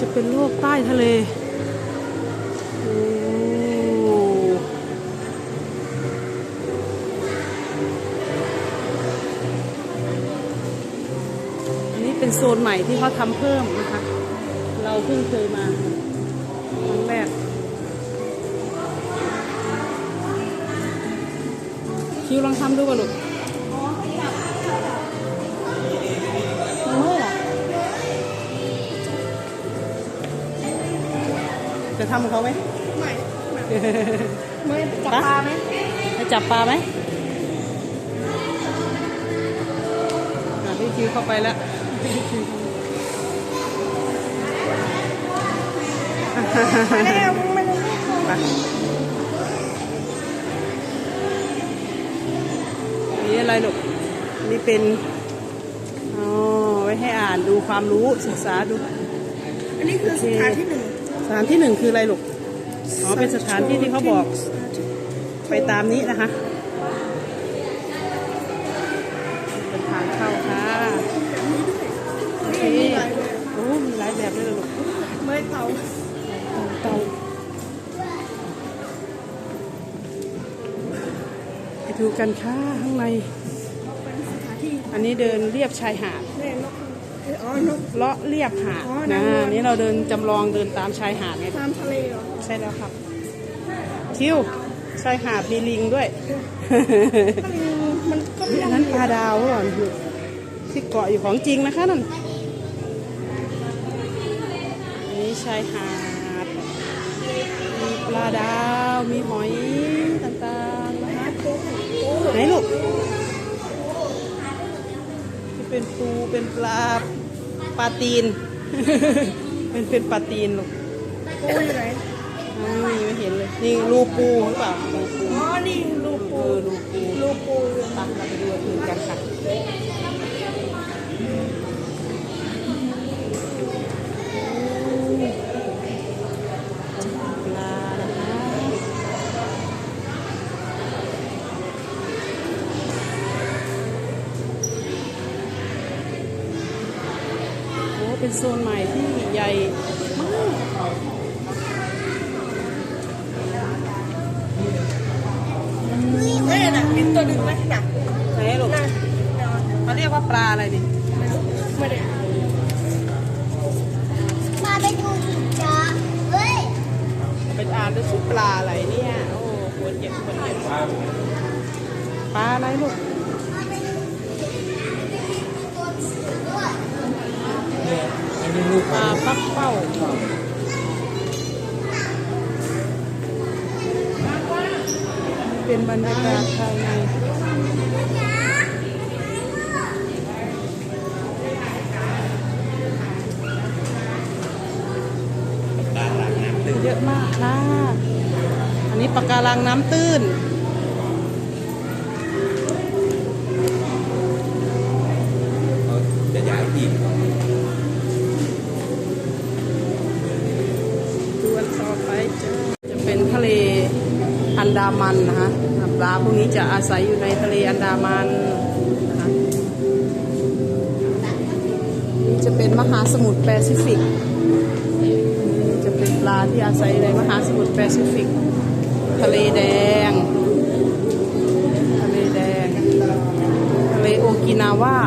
จะเป็นโลกใต้ทะเลโอ้อันนี้เป็นโซนใหม่ที่เขาทำเพิ่มนะคะ เราเพิ่งเคยมาครั้งแรกคิวลองทำดูก่อนลูก ทำกับเขาไหมไม่ไม่จับปลาไหมจะจับปลาไหมอะพี่คิวเข้าไปแล้วไม่ได้เอาไม่ได้ไปนี่อะไรลูกอันนี่เป็นอ๋อไว้ให้อ่านดูความรู้ศึกษาดู อันนี้คือสถานที่หนึ่ง สถานที่หนึ่งคืออะไรลูก อ๋อ เป็นสถานที่ที่เขาบอก ไปตามนี้นะคะ เป็นทางเข้าค่ะโอเคโอ้ มีหลายแบบเลยหลูกไม่เตาเตาไปดูกันค่ะข้างใน อันนี้เดินเรียบชายหาด อ้ยอ๋อนก เลาะเรียบหาดอ๋อนะนางนวล นี่เราเดินจำลองเดินตามชายหาดไงตามทะเลเหรอใช่แล้วครับ คิวชายหาดมีลิงด้วย ถ้าลิงมันก็ไม่อันได้นั้นปลาดาวหรือเปล่าที่เกาะอยู่ของจริงนะคะนั่นอันนี้ชายหาด มีปลาดาว มีหอยต่างๆนะคะไหนลูกที่เป็นปูเป็นปลา ปลาตีนเป็นเป็นปลาตีนลูกปูอยู่ไหนอืมไม่เห็นเลย นี่รูปูหรือเปล่ารูปูอ๋อ นี่ลูกเอปูอรูปูลูกปูอยู่ตักเราไปดูอันอื่นกันค่ะ เป็นโซนใหม่ที่ใหญ่ ปลาปักเป้าเป็นบรรยากาศภายในเยอะมากค่ะ อันนี้ปะการังน้ำตื้น มันนะคะปลาพวกนี้จะอาศัยอยู่ในทะเลอันดามันนะคะนี่จะเป็นมหาสมุทรแปซิฟิกจะเป็นปลาที่อาศัยในมหาสมุทรแปซิฟิก ทะเลแดง ทะเลแดง ทะเลโอกินาวา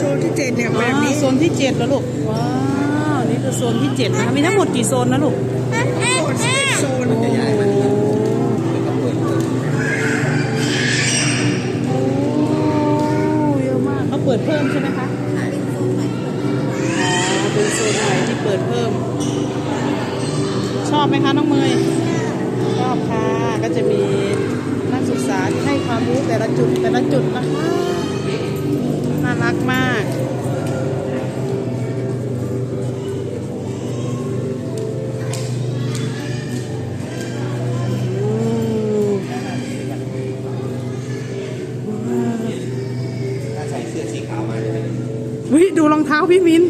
โซนที่เจ็ดเนี่ยแบบนี้ อ่าโซนที่เจ็ดแล้วลูก ว้าว นี่คือโซนที่เจ็ดนะคะมีทั้งหมดกี่โซนนะลูก โซนสิบเอ็ดโซนจะย้ายมาที่แล้วก็เปิดเพิ่มโอ้เยอะมากเขาเปิดเพิ่มใช่ไหมคะเป็นโซนใหม่นใหม่ที่เปิดเพิ่ม ชอบไหมคะน้องเมยชอบค่ะ ก็จะมีนักศึกษาที่ให้ความรู้แต่ละจุดแต่ละจุดนะคะน่า รักมาก ถ้าใส่เสื้อสีขาวมาจะเป็นวิดูรองเท้าพี่มิน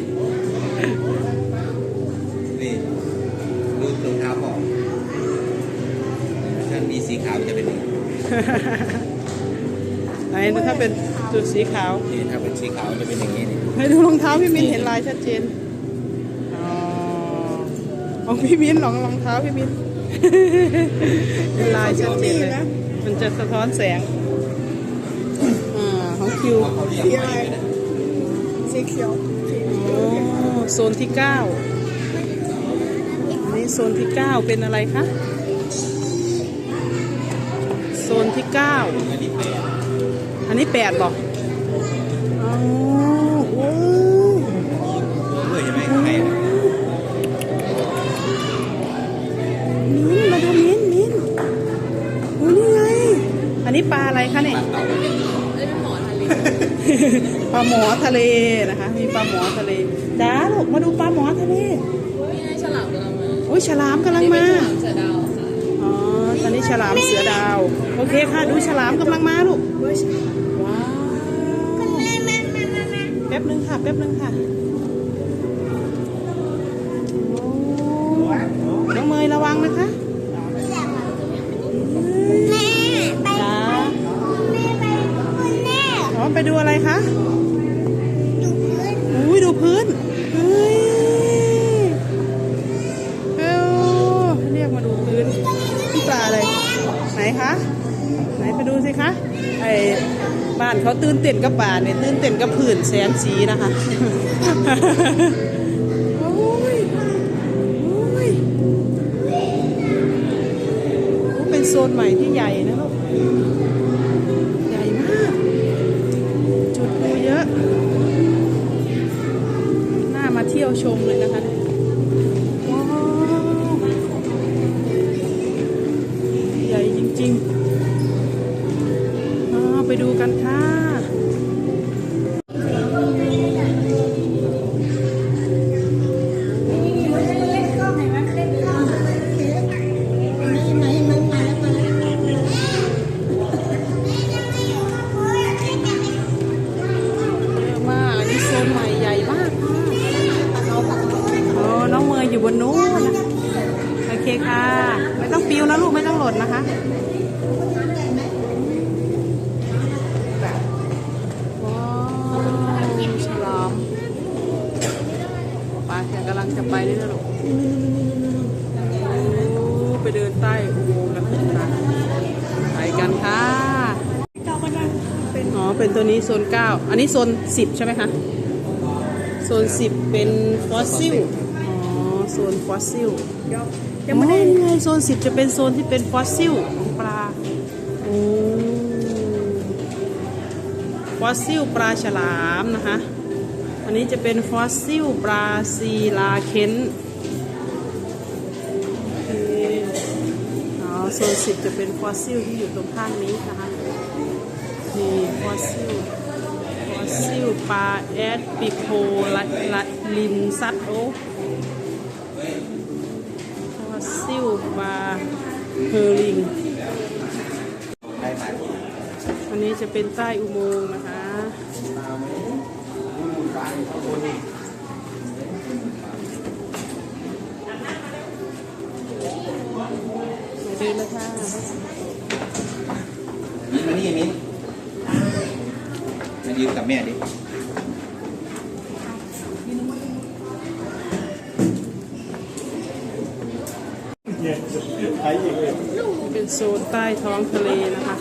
นี่ดูรองเท้าก่อนถ้ามีสีขาวจะเป็นอย่างนี้ ไหนถ้าเป็นจุดสีขาว นี่ถ้าเป็นสีขาวจะเป็นอย่างนี้นี่ให้ดูรองเท้าพี่มินเห็นลายชัดเจน อ๋อของพี่มินรองรองเท้าพี่มินเห็นลายชัดเจนเลยมันจะสะท้อนแสงอ่าของคิวเขาเรียกใหม่เลยนะสีเขียวโอ้โซนที่เก้าอันนี้โซนที่เก้าเป็นอะไรคะโซนที่เก้า อันนี้แปดอันนี้แปดบอกอ๋อโอ้ตัวด้วยใช่ไหมใครนะมิ้นมาดูมิ้นมิ้นโอ้นี่ไงอันนี้ปลาอะไรคะเนี่ยเต่าเนี่ยปลาหมอทะเลนะคะ มีปลาหมอทะเลจ้าลูกมาดูปลาหมอทะเลนี่ไงฉลามกำลังมาโอ้ยฉลามกำลังมา ตอนนี้ฉลามเสือดาว โอเคค่ะ ดูฉลามกำลังมาลูก ว้าวแป๊บนึงค่ะ แป๊บนึงค่ะโอ้น้องเมยระวังนะคะแม่ไปจ้าแม่ไปคุณแม่อ๋อไปดูอะไรคะ บ้านเขาตื่นเต้นกับป่าเนี่ยตื่นเต้นกับผื่นแสนสีนะคะ โอ้ยโอ้ยเป็นโซนใหม่ที่ใหญ่นะลูกใไปดูกันค่ะอะมาอันนี้โซนใหม่ใหญ่มากโอ้น้องเมย์อยู่บนนู้นนะโอเคค่ะ ไม่ต้องปิวนะลูกไม่ต้องหล่นนะคะ ว้าวฉลามไปเดี๋ยวกำลังจะไปนี่นะลูกโอ้ไปเดินใต้อุโมงค์กันค่ะไปกันค่ะ เรากำลัง เป็นตัวนี้โซน 9 อันนี้โซน 10 ใช่ไหมคะ โซน 10 เป็นฟอสซิล อ๋อ โซนฟอสซิลยังไม่ได้ไงโซน 10 จะเป็นโซนที่เป็นฟอสซิลของปลาโอ้ฟอสซิลปลาฉลามนะคะ อันนี้จะเป็นฟอสซิลปลาซีลาเคนโอเคอ๋อโซน10จะเป็นฟอสซิลที่อยู่ตรงข้างนี้นะคะ นี่ฟอสซิลฟอสซิลปลาแอดปิโพลัดลัดลิมซัดโอฟอสซิลปลาเฮอริงอันนี้จะเป็นใต้อุโมงค์นะคะเดินเลยค่ะมิ้นมานี่มิ้น ยืนกับแม่ดิเป็นโซนใต้ท้องทะเลนะคะ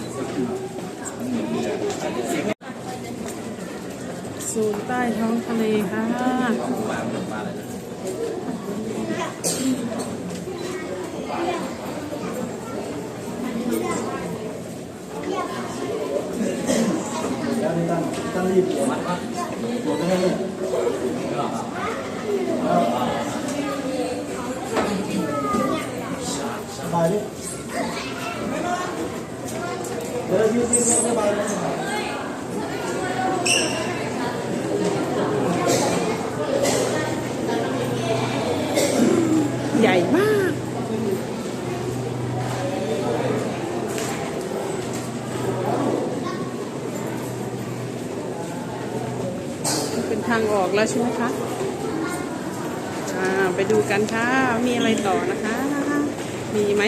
โซนใต้ท้องทะเลค่ะ Nó đi mùa. แล้วใช่ไหมคะอ่าไปดูกันค่ะ มีอะไรต่อนะคะ มีไหม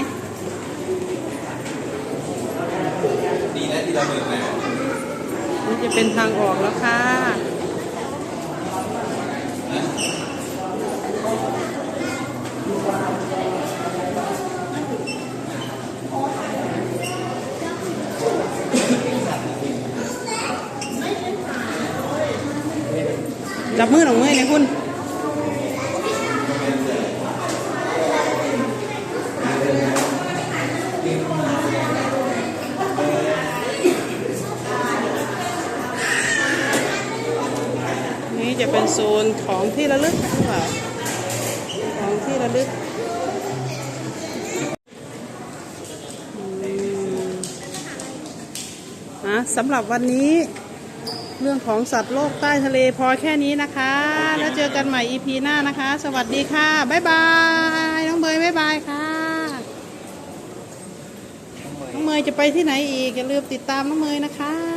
ดีนะที่เราเดินมานี่จะเป็นทางออกแล้วค่ะ จับมือหน่องมือเลยคุณนี่จะเป็นโซนของที่ระลึกหรือเปล่าของที่ระลึกอืมอะสำหรับวันนี้ เรื่องของสัตว์โลกใต้ทะเลพอแค่นี้นะคะ แล้วเจอกันใหม่ EP หน้านะคะ สวัสดีค่ะ บ๊ายบาย น้องเมยบ๊ายบายค่ะ น้องเมยจะไปที่ไหนอีกอย่าลืมติดตามน้องเมยนะคะ